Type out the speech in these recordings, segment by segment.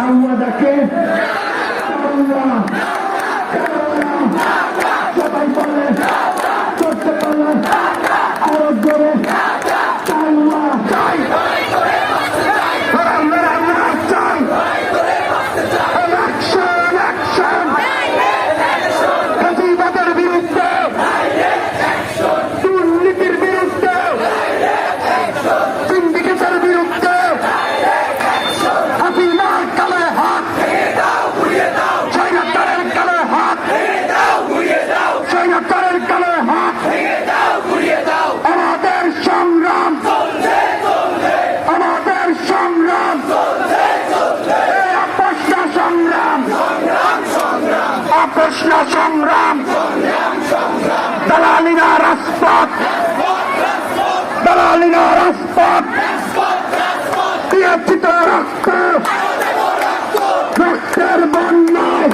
আমরা তাকে আপোষ না সংগ্রাম। দালালিনা রাজপথ। দালালিনা রাজপথ। বিরোধিত রক্ত। রক্তের বন্যায়।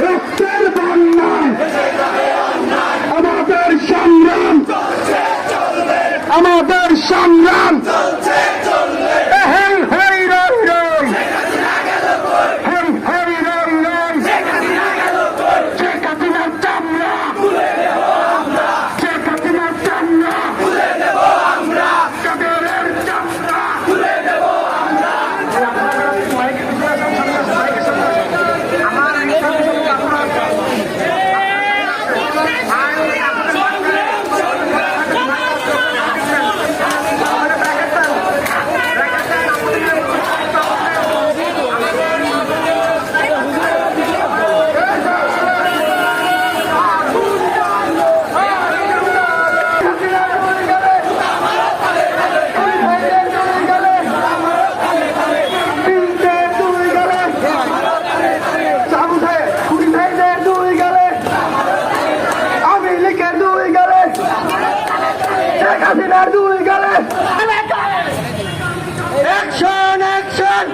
রক্তের বন্যায়। আমাদের সংগ্রাম। আমাদের সংগ্রাম। হাসিনার দুই গালে। Action action